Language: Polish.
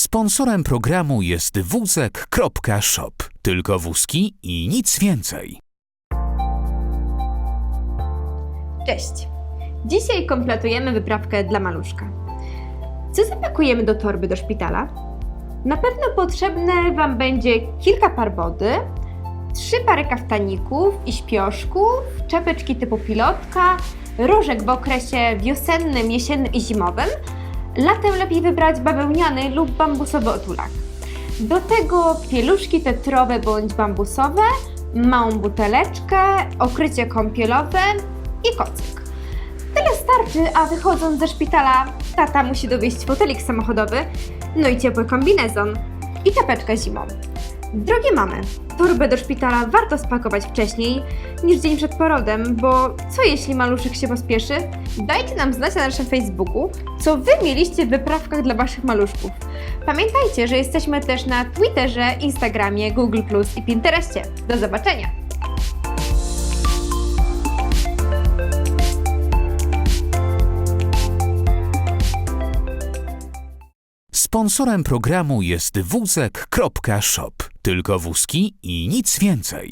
Sponsorem programu jest wózek.shop. Tylko wózki i nic więcej. Cześć! Dzisiaj kompletujemy wyprawkę dla maluszka. Co zapakujemy do torby do szpitala? Na pewno potrzebne Wam będzie kilka par wody, trzy pary kaftaników i śpioszków, czepeczki typu pilotka, różek w okresie wiosennym, jesiennym i zimowym. Latem lepiej wybrać bawełniany lub bambusowy otulak. Do tego pieluszki tetrowe bądź bambusowe, małą buteleczkę, okrycie kąpielowe i kocyk. Tyle starczy, a wychodząc ze szpitala, tata musi dowieść fotelik samochodowy, no i ciepły kombinezon i czapeczkę zimą. Drogie mamy, torbę do szpitala warto spakować wcześniej niż dzień przed porodem, bo co jeśli maluszek się pospieszy? Dajcie nam znać na naszym Facebooku, co Wy mieliście w wyprawkach dla Waszych maluszków. Pamiętajcie, że jesteśmy też na Twitterze, Instagramie, Google i Pinterestie. Do zobaczenia! Sponsorem programu jest wózek.shop. Tylko wózki i nic więcej.